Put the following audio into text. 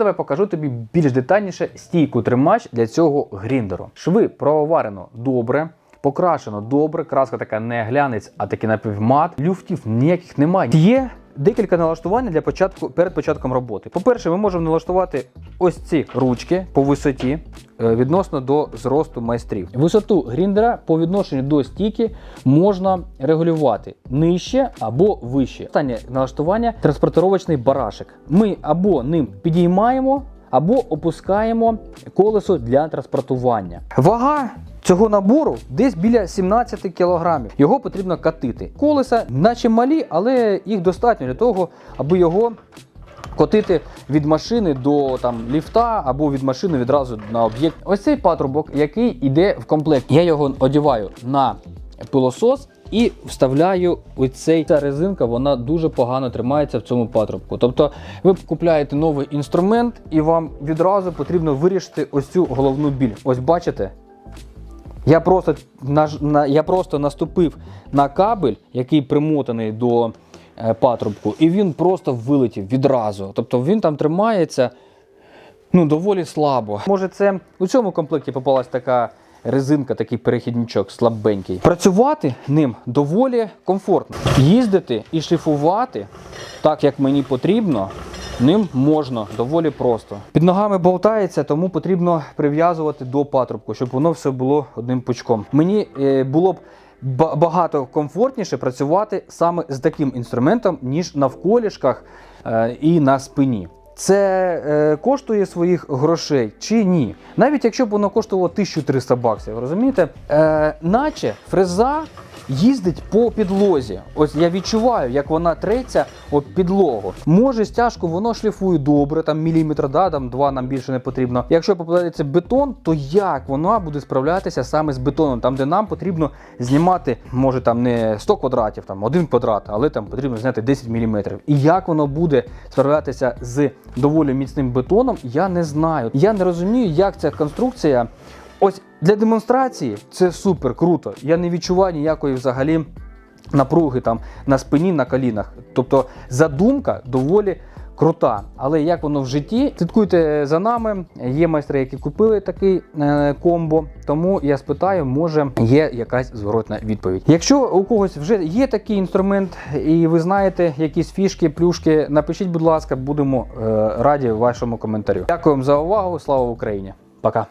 Давай покажу тобі більш детальніше стійку тримач для цього гріндеру. Шви проварено добре. Покрашено добре, краска така не глянець, а таки напівмат. Люфтів ніяких немає. Є декілька налаштувань для початку перед початком роботи. По-перше, ми можемо налаштувати ось ці ручки по висоті відносно до зросту майстрів. Висоту гріндера по відношенню до стійки можна регулювати нижче або вище. Останнє налаштування транспортировочний барашек. Ми або ним підіймаємо, або опускаємо колесо для транспортування. Вага цього набору десь біля 17 кілограмів. Його потрібно катити. Колеса, наче малі, але їх достатньо для того, аби його котити від машини до там ліфта або від машини відразу на об'єкт. Ось цей патрубок, який йде в комплект. Я його одіваю на пилосос. І вставляю ось цей ця резинка, вона дуже погано тримається в цьому патрубку. Тобто ви купляєте новий інструмент, і вам відразу потрібно вирішити ось цю головну біль. Ось бачите, я просто, наж- на, я просто наступив на кабель, який примотаний до патрубку, і він просто вилетів відразу. Тобто він там тримається ну, доволі слабо. Може, це у цьому комплекті попалась така резинка, такий перехідничок слабенький. Працювати ним доволі комфортно. Їздити і шліфувати так, як мені потрібно. Ним можна доволі просто. Під ногами болтається, тому потрібно прив'язувати до патрубку, щоб воно все було одним пучком. Мені е, було б багато комфортніше працювати саме з таким інструментом, ніж на вколішках е, і на спині. Це е, коштує своїх грошей чи ні? Навіть якщо б воно коштувало 1300 баксів, розумієте? Е, наче фреза їздить по підлозі. Ось я відчуваю, як вона треться об підлогу. Може, стяжку воно шліфує добре, там міліметр, да, там два нам більше не потрібно. Якщо попадається бетон, то як вона буде справлятися саме з бетоном, там де нам потрібно знімати, може там не 100 квадратів, там 1 квадрат, але там потрібно зняти 10 міліметрів. І як воно буде справлятися з доволі міцним бетоном, я не знаю. Я не розумію, як ця конструкція. Ось для демонстрації це супер круто. Я не відчуваю ніякої взагалі напруги там на спині, на колінах. Тобто задумка доволі крута. Але як воно в житті? Слідкуйте за нами. Є майстри, які купили такий е, комбо. Тому я спитаю, може є якась зворотна відповідь. Якщо у когось вже є такий інструмент, і ви знаєте якісь фішки, плюшки, напишіть, будь ласка, будемо е, раді вашому коментарю. Дякую вам за увагу. Слава Україні! Пока.